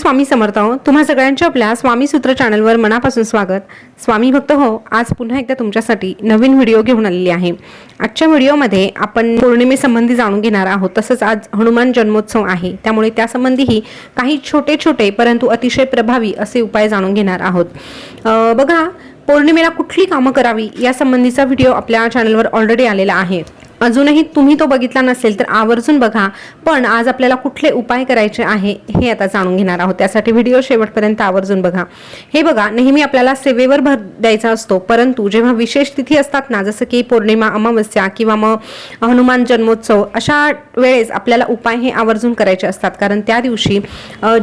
स्वामी समर्थ हो. तुम्हा सगळ्यांच्या आपल्या स्वामी सूत्र चॅनलवर मनापासून स्वागत. स्वामी भक्त हो आज पुन्हा एकदा तुमच्यासाठी नवीन व्हिडिओ घेऊन आलेली आहे. आजच्या व्हिडिओमध्ये आपण पौर्णिमेसंबंधी जाणून घेणार आहोत. तसंच आज हनुमान जन्मोत्सव आहे. त्यामुळे त्यासंबंधीही काही छोटे छोटे परंतु अतिशय प्रभावी असे उपाय जाणून घेणार आहोत. बघा पौर्णिमेला कुठली कामं करावी या संबंधीचा व्हिडिओ आपल्या चॅनलवर ऑलरेडी आलेला आहे. अजूनही तुम्ही तो बघितला नसेल तर आवर्जून बघा. पण आज आपल्याला कुठले उपाय करायचे आहे हे आता जाणून घेणार आहोत. त्यासाठी व्हिडिओ शेवटपर्यंत आवर्जून बघा. हे बघा नेहमी आपल्याला सेवेवर भर द्यायचा असतो परंतु जेव्हा विशेष तिथी असतात ना जसं की पौर्णिमा अमावस्या किंवा मग हनुमान जन्मोत्सव अशा वेळेस आपल्याला उपाय हे आवर्जून करायचे असतात. कारण त्या दिवशी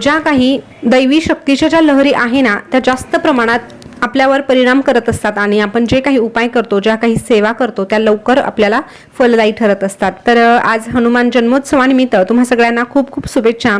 ज्या काही दैवी शक्तीच्या ज्या लहरी आहे ना त्या जास्त प्रमाणात आपल्यावर परिणाम करत असतात आणि आपण जे काही उपाय करतो ज्या काही सेवा करतो त्या लवकर आपल्याला फलदायी ठरत असतात. तर आज हनुमान जन्मोत्सवानिमित्त तुम्हा सगळ्यांना खूप खूप शुभेच्छा.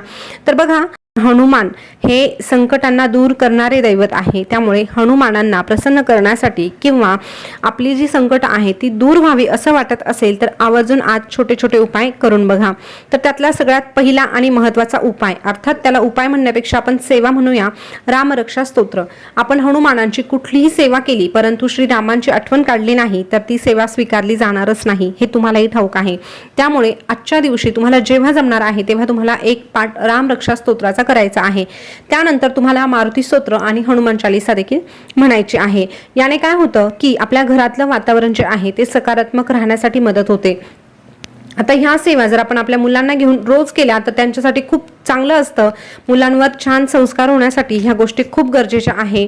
तर बघा हनुमान हे संकटांना दूर करणारे दैवत आहे. त्यामुळे हनुमानांना प्रसन्न करण्यासाठी किंवा आपली जी संकट आहे ती दूर व्हावी असं वाटत असेल तर आवर्जून आज छोटे छोटे उपाय करून बघा. तर त्यातला सगळ्यात पहिला आणि महत्त्वाचा उपाय अर्थात त्याला उपाय म्हणण्यापेक्षा आपण सेवा म्हणूया रामरक्षा स्तोत्र. आपण हनुमानांची कुठलीही सेवा केली परंतु श्रीरामांची आठवण काढली नाही तर ती सेवा स्वीकारली जाणारच नाही हे तुम्हालाही ठाऊक आहे. त्यामुळे आजच्या दिवशी तुम्हाला जेव्हा जमणार आहे तेव्हा तुम्हाला एक पाठ रामरक्षा स्तोत्राचा करायचा आहे. त्यानंतर तुम्हाला मारुती स्तोत्र आणि हनुमान चालिसा देखील म्हणायची आहे. याने काय होतं की आपल्या घरातलं वातावरण जे आहे ते सकारात्मक राहण्यासाठी मदत होते. आता ह्या सेवा जर आपण आपल्या मुलांना घेऊन रोज केल्या तर त्यांच्यासाठी खूप चांगलं असतं. मुलांवर छान संस्कार होण्यासाठी ह्या गोष्टी खूप गरजेच्या आहे.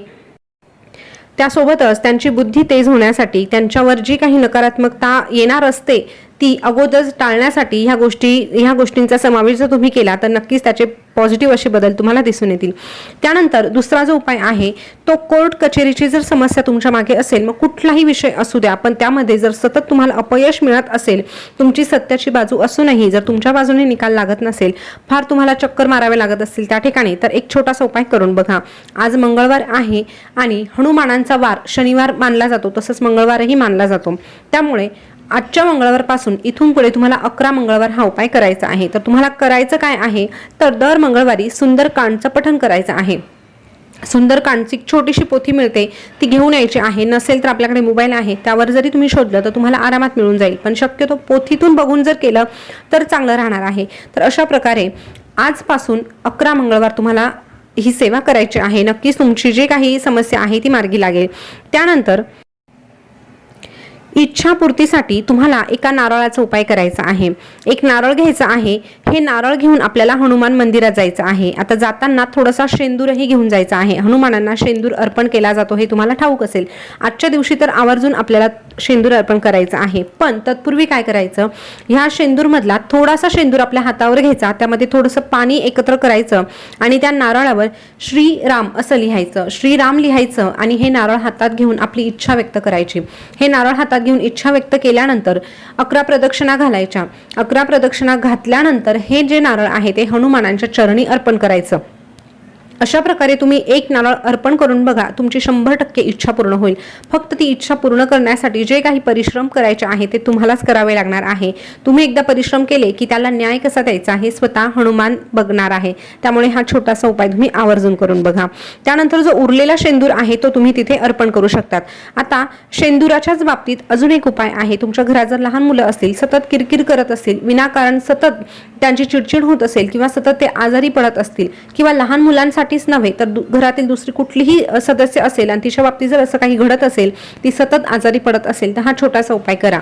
त्यासोबतच त्यांची बुद्धी तेज होण्यासाठी त्यांच्यावर जी काही नकारात्मकता येणार असते ती अगोदर टाळण्यासाठी ह्या गोष्टी ह्या गोष्टींचा समावेश जर तुम्ही केला तर नक्कीच त्याचे पॉझिटिव्ह असे बदल तुम्हाला दिसून येतील. त्यानंतर दुसरा जो उपाय आहे तो कोर्ट कचेरीची जर समस्या तुमच्या मागे असेल मग कुठलाही विषय असू द्या पण त्यामध्ये जर सतत तुम्हाला अपयश मिळत असेल तुमची सत्याची बाजू असूनही जर तुमच्या बाजूने निकाल लागत नसेल फार तुम्हाला चक्कर मारावे लागत असतील त्या ठिकाणी तर एक छोटासा उपाय करून बघा. आज मंगळवार आहे आणि हनुमानांचा वार शनिवार मानला जातो तसंच मंगळवारही मानला जातो. त्यामुळे आजच्या मंगळवारपासून इथून पुढे तुम्हाला अकरा मंगळवार हा उपाय करायचा आहे. तर तुम्हाला करायचं काय आहे? तर दर मंगळवारी सुंदरकांडचं पठण करायचं आहे. सुंदरकांडची एक छोटीशी पोथी मिळते. ती घेऊन यायची आहे. नसेल तर आपल्याकडे मोबाईल आहे. त्यावर जरी तुम्ही शोधलं तर तुम्हाला आरामात मिळून जाईल. पण शक्यतो पोथीतून बघून जर केलं तर चांगलं राहणार आहे. तर अशा प्रकारे आजपासून अकरा मंगळवार तुम्हाला ही सेवा करायची आहे. नक्कीच तुमची जी काही समस्या आहे ती मार्गी लागेल. त्यानंतर इच्छापूर्तीसाठी तुम्हाला एका नारळाचा उपाय करायचा आहे. एक नारळ घ्यायचा आहे हे नारळ घेऊन आपल्याला हनुमान मंदिरात जायचं आहे. आता जाताना थोडासा शेंदूरही घेऊन जायचा आहे. हनुमानांना शेंदूर अर्पण केला जातो हे तुम्हाला ठाऊक असेल. आजच्या दिवशी तर आवर्जून आपल्याला शेंदूर अर्पण करायचं आहे. पण तत्पूर्वी काय करायचं? ह्या शेंदूरमधला थोडासा शेंदूर आपल्या हातावर घ्यायचा. त्यामध्ये थोडंसं पाणी एकत्र करायचं आणि त्या नारळावर श्रीराम असं लिहायचं. श्रीराम लिहायचं आणि हे नारळ हातात घेऊन आपली इच्छा व्यक्त करायची. हे नारळ हातात घेऊन इच्छा व्यक्त केल्यानंतर अकरा प्रदक्षिणा घालायच्या. अकरा प्रदक्षिणा घातल्यानंतर हे जे नारळ आहे ते हनुमानांच्या चरणी अर्पण करायचं. अशा प्रकारे तुम्ही एक नारळ अर्पण करून बघा तुमची शंभर टक्के इच्छा पूर्ण होईल. फक्त ती इच्छा पूर्ण करण्यासाठी जे काही परिश्रम करायचे आहे ते तुम्हालाच करावे लागणार आहे. तुम्ही एकदा परिश्रम केले की त्याला न्याय कसा द्यायचा हे स्वतः हनुमान बघणार आहे. त्यामुळे हा छोटासा उपाय तुम्ही आवर्जून करून बघा. त्यानंतर जो उरलेला शेंदूर आहे तो तुम्ही तिथे अर्पण करू शकतात. आता शेंदुराच्याच बाबतीत अजून एक उपाय आहे. तुमच्या घरात जर लहान मुलं असतील सतत किरकिर करत असतील विनाकारण सतत त्यांची चिडचिड होत असेल किंवा सतत ते आजारी पडत असतील किंवा लहान मुलांसाठी मुलासाठीच नव्हे तर दु- घरातील दुसरी कुठलीही सदस्य असेल आणि तिच्या बाबतीत जर असं काही घडत असेल ती सतत आजारी पडत असेल तर हा छोटासा उपाय करा.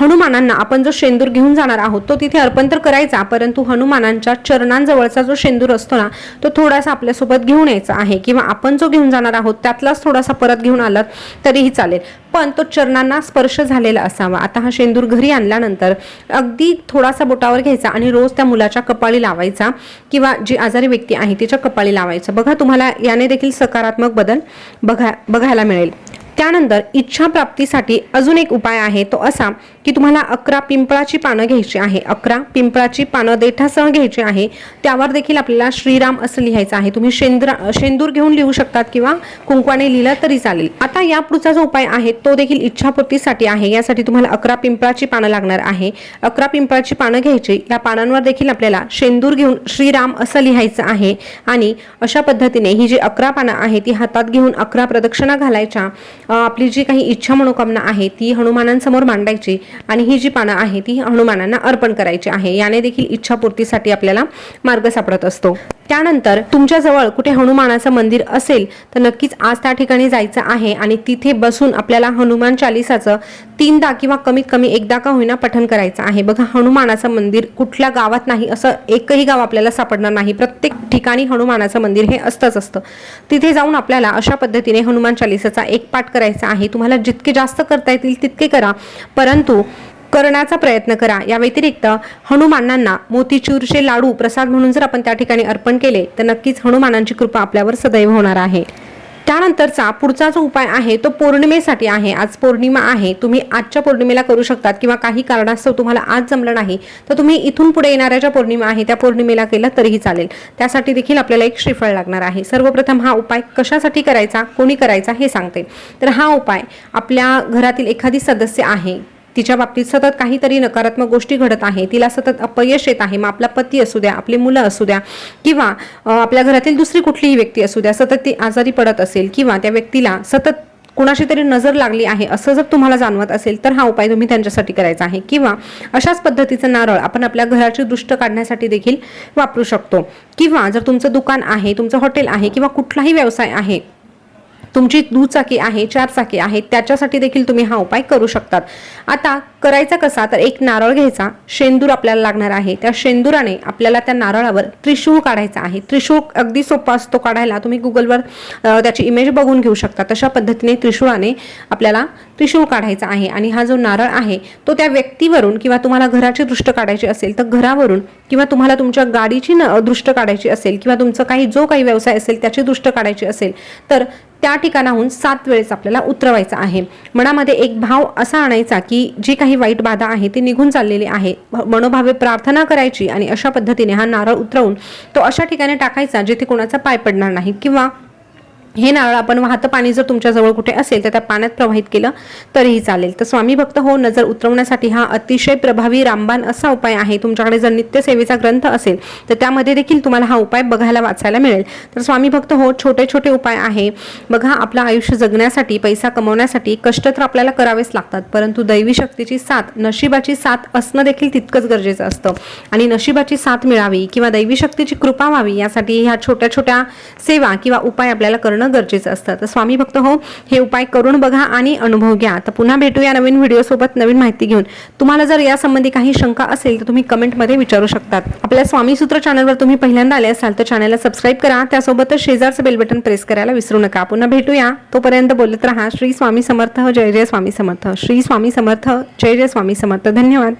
हनुमानांना आपण जो शेंदूर घेऊन जाणार आहोत तो तिथे अर्पण तर करायचा परंतु हनुमानांच्या चरणांजवळचा जो शेंदूर असतो ना तो थोडासा आपल्यासोबत घेऊन यायचा आहे किंवा आपण जो घेऊन जाणार आहोत त्यातलाच थोडासा परत घेऊन आलात तरीही चालेल. पण तो चरणांना स्पर्श झालेला असावा. आता हा शेंदूर घरी आणल्यानंतर अगदी थोडासा बोटावर घ्यायचा आणि रोज त्या मुलाच्या कपाळी लावायचा किंवा जी आजारी व्यक्ती आहे तिच्या कपाळी लावायचं. बघा तुम्हाला याने देखील सकारात्मक बदल बघा बघायला मिळेल. त्यानंतर इच्छा प्राप्तीसाठी अजून एक उपाय आहे तो असा की तुम्हाला अकरा पिंपळाची पानं घ्यायची आहे. अकरा पिंपळाची पानं देठासह घ्यायची आहे. त्यावर देखील आपल्याला श्रीराम असं लिहायचं आहे. तुम्ही शेंद्रा शेंदूर घेऊन लिहू शकतात किंवा कुंकवाने लिहिलं तरी चालेल. आता या पुढचा जो उपाय आहे तो देखील इच्छापूर्तीसाठी आहे. यासाठी तुम्हाला अकरा पिंपळाची पानं लागणार आहे. अकरा पिंपळाची पानं घ्यायची. या पानांवर देखील आपल्याला शेंदूर घेऊन श्रीराम असं लिहायचं आहे. आणि अशा पद्धतीने ही जी अकरा पानं आहे ती हातात घेऊन अकरा प्रदक्षिणा घालायच्या. आपली जी काही इच्छा मनोकामना आहे ती हनुमानांसमोर मांडायची आणि ही जी पानं आहे ती हनुमानांना अर्पण करायची आहे. याने देखील इच्छापूर्तीसाठी आपल्याला मार्ग सापडत असतो. त्यानंतर तुमच्याजवळ कुठे हनुमानाचं मंदिर असेल तर नक्कीच आज त्या ठिकाणी जायचं आहे आणि तिथे बसून आपल्याला हनुमान चालिसाचं तीनदा किंवा कमीत कमी एकदा का होईना पठण करायचं आहे. बघा हनुमानाचं मंदिर कुठल्या गावात नाही असं एकही गाव आपल्याला सापडणार नाही. प्रत्येक ठिकाणी हनुमानाचं मंदिर हे असतंच असतं. तिथे जाऊन आपल्याला अशा पद्धतीने हनुमान चालिसाचा एक पाठ करायचा आहे तुम्हाला जितके जास्त करता येतील तितके करा. परंतु करण्याचा प्रयत्न करा. या व्यतिरिक्त हनुमानांना मोतीचूरचे लाडू प्रसाद म्हणून जर आपण त्या ठिकाणी अर्पण केले तर नक्कीच हनुमानांची कृपा आपल्यावर सदैव होणार आहे. त्यानंतरचा पुढचा जो उपाय आहे तो पौर्णिमेसाठी आहे. आज पौर्णिमा आहे. तुम्ही आजच्या पौर्णिमेला करू शकतात किंवा काही कारणास्तव तुम्हाला आज जमलं नाही तर तुम्ही इथून पुढे येणाऱ्या ज्या पौर्णिमा आहे त्या पौर्णिमेला केलं तरीही चालेल. त्यासाठी देखील आपल्याला एक श्रीफळ लागणार आहे. सर्वप्रथम हा उपाय कशासाठी करायचा कोणी करायचा हे सांगते. तर हा उपाय आपल्या घरातील एखादी सदस्य आहे तिच्या बाबतीत सतत काहीतरी नकारात्मक गोष्टी घडत आहे. तिला सतत अपयश येत आहे. मग आपला पती असू द्या आपली मुलं असू द्या किंवा आपल्या घरातील दुसरी कुठलीही व्यक्ती असू द्या सतत ती आजारी पडत असेल किंवा त्या व्यक्तीला सतत कुणाशी तरी नजर लागली आहे असं जर तुम्हाला जाणवत असेल तर हा उपाय तुम्ही त्यांच्यासाठी करायचा आहे. किंवा अशाच पद्धतीचं नारळ आपण आपल्या घराची दृष्ट काढण्यासाठी देखील वापरू शकतो. किंवा जर तुमचं दुकान आहे तुमचं हॉटेल आहे किंवा कुठलाही व्यवसाय आहे तुमची दुचाकी आहे चार चाकी आहे त्याच्यासाठी देखील तुम्ही हा उपाय करू शकतात. आता करायचा कसा? तर एक नारळ घ्यायचा. शेंदूर आपल्याला लागणार आहे. त्या शेंदुराने आपल्याला त्या नारळावर त्रिशूळ काढायचा आहे. त्रिशूळ अगदी सोपा असतो काढायला. तुम्ही गुगलवर त्याची इमेज बघून घेऊ शकता. तशा पद्धतीने त्रिशूळाने आपल्याला त्रिशूळ काढायचा आहे. आणि हा जो नारळ आहे तो त्या व्यक्तीवरून किंवा तुम्हाला घराची दृष्ट काढायची असेल तर घरावरून किंवा तुम्हाला तुमच्या गाडीची न- दृष्ट काढायची असेल किंवा तुमचं काही जो काही व्यवसाय असेल त्याची दृष्ट काढायची असेल तर त्या ठिकाणाहून सात वेळेस आपल्याला उतरवायचा आहे. मनामध्ये एक भाव असा आणायचा की जी काही वाईट बाधा आहे ती निघून चाललेली आहे. मनोभावे प्रार्थना करायची आणि अशा पद्धतीने हा नारळ उतरवून तो अशा ठिकाणी टाकायचा जिथे कोणाचा पाय पडणार नाही किंवा हे नारळ आपण वाहतं पाणी जर तुमच्याजवळ कुठे असेल तर त्या पाण्यात प्रवाहित केलं तरीही चालेल. तर स्वामी भक्त हो नजर उतरवण्यासाठी हा अतिशय प्रभावी रामबाण असा उपाय आहे. तुमच्याकडे जर नित्यसेवेचा ग्रंथ असेल तर त्यामध्ये देखील तुम्हाला हा उपाय बघायला वाचायला मिळेल. तर स्वामी भक्त हो छोटे छोटे उपाय आहे. बघा आपलं आयुष्य जगण्यासाठी पैसा कमवण्यासाठी कष्ट तर आपल्याला करावेच लागतात. परंतु दैवी शक्तीची साथ नशिबाची साथ असणं देखील तितकंच गरजेचं असतं. आणि नशिबाची साथ मिळावी किंवा दैवी शक्तीची कृपा व्हावी यासाठी ह्या छोट्या छोट्या सेवा किंवा उपाय आपल्याला करणं करणं गरजेचं असतं. तर स्वामी भक्त हो हे उपाय करून बघा आणि अनुभव घ्या. तर पुन्हा भेटूया नवीन व्हिडिओसोबत नवीन माहिती घेऊन. तुम्हाला जर यासंबंधी काही शंका असेल तर तुम्ही कमेंटमध्ये विचारू शकतात. आपल्या स्वामी सूत्र चॅनलवर तुम्ही पहिल्यांदा आले असाल तर चॅनलला सबस्क्राईब करा. त्यासोबतच शेजारचं बेल बटन प्रेस करायला विसरू नका. पुन्हा भेटूया. तोपर्यंत बोलत राहा. श्री स्वामी समर्थ. जय जय स्वामी समर्थ. श्री स्वामी समर्थ. जय जय स्वामी समर्थ. धन्यवाद.